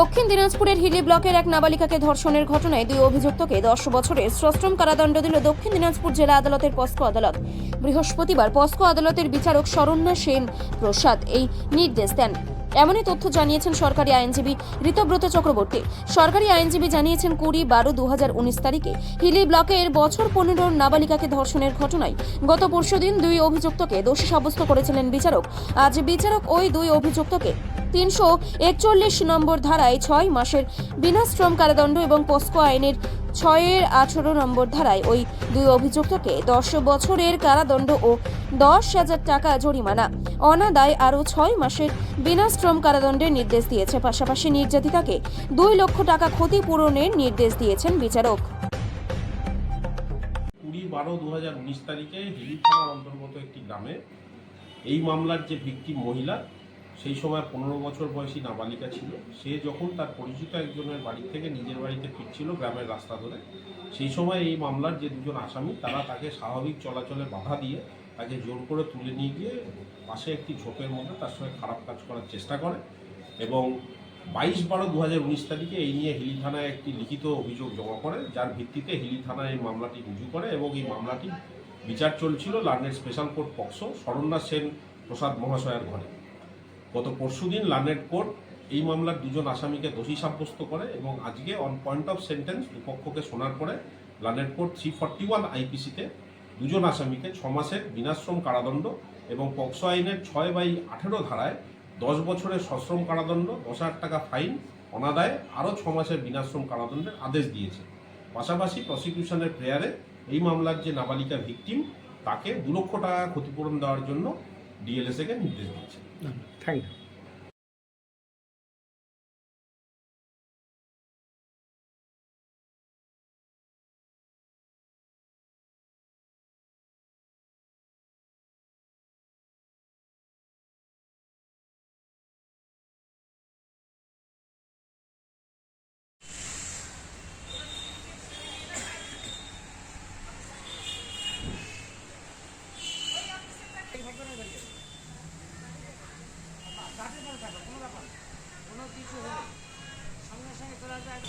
দক্ষিণ দিনাজপুরের হিলি ব্লকের এক নাবালিকাকে ধর্ষণের ঘটনায় দুই অভিযুক্তকে দশ বছরের সশ্রম কারাদণ্ড দিল দক্ষিণ দিনাজপুর জেলা আদালতের পস্কো আদালত। বৃহস্পতিবার পস্কো আদালতের বিচারক শরণ্যা সেন প্রসাদ এই নির্দেশ দেন। এমনই তথ্য জানিয়েছেন সরকারি আইনজীবী ঋতব্রত চক্রবর্তী। সরকারি আইনজীবী জানিয়েছেন কুড়ি বারো দু তারিখে হিলি ব্লকের বছর পনেরোর নাবালিকাকে ধর্ষণের ঘটনায় গত পরশুদিন দুই অভিযুক্তকে দোষী সাব্যস্ত করেছিলেন বিচারক। আজ বিচারক ওই দুই অভিযুক্তকে তিনশো একচল্লিশ নম্বর ধারায় ছয় মাসের বিনাশ্রম কারাদণ্ড এবং পস্কো আইনের ছয়ের আঠারো নম্বর ধারায় ওই দুই অভিযুক্তকে দশ বছরের কারাদণ্ড ও দশ হাজার টাকা জরিমানা। অনাদায় আরও ছয় মাসের বিনাশ্রম কারাদণ্ডের নির্দেশ দিয়েছে। পাশাপাশি নির্যাতিতাকে দুই লক্ষ টাকা ক্ষতিপূরণের নির্দেশ দিয়েছেন বিচারক। কুড়ি বারো দু তারিখে হিলি থানার অন্তর্গত একটি গ্রামে এই মামলার যে ভিকটিম মহিলা সেই সময় পনেরো বছর বয়সী নাবালিকা ছিল। সে যখন তার পরিচিত একজনের বাড়ি থেকে নিজের বাড়িতে ফিরছিল গ্রামের রাস্তা ধরে, সেই সময় এই মামলার যে দুজন আসামি, তারা তাকে স্বাভাবিক চলাচলে বাধা দিয়ে তাকে জোর করে তুলে নিয়ে গিয়ে পাশে একটি ঝোপের মধ্যে তার সঙ্গে খারাপ কাজ করার চেষ্টা করে এবং বাইশ বারো দু হাজার উনিশ তারিখে এই নিয়ে হিলি থানায় একটি লিখিত অভিযোগ জমা করে, যার ভিত্তিতে হিলি থানায় এই মামলাটি রুজু করে এবং এই মামলাটি বিচার চলছিল learned special court POCSO, Saranya Sen Prasad মহাশয়ের ঘরে। গত পরশুদিন লার্নেট কোর্ট এই মামলার দুজন আসামিকে দোষী সাব্যস্ত করে এবং আজকে অন পয়েন্ট অফ সেন্টেন্স দুপক্ষকে শোনার পরে learned court three forty one আইপিসিতে দুজন আসামিকে ছ মাসের বিনাশ্রম কারাদণ্ড এবং পক্সো আইনের ছয় বাই আঠেরো ধারায় দশ বছরের সশ্রম কারাদণ্ড, দশ হাজার টাকা ফাইন, অনাদায়ে আরও ছ মাসের বিনাশ্রম কারাদণ্ডের আদেশ দিয়েছে। পাশাপাশি প্রসিকিউশনের প্রেয়ারে এই মামলার যে নাবালিকা ভিকটিম তাকে দু লক্ষ টাকা ক্ষতিপূরণ দেওয়ার জন্য ডিএলএসএকে নির্দেশ দিয়েছে থ্যাংক ইউ কোনো কিছু হলে সঙ্গে সঙ্গে চলে যায়।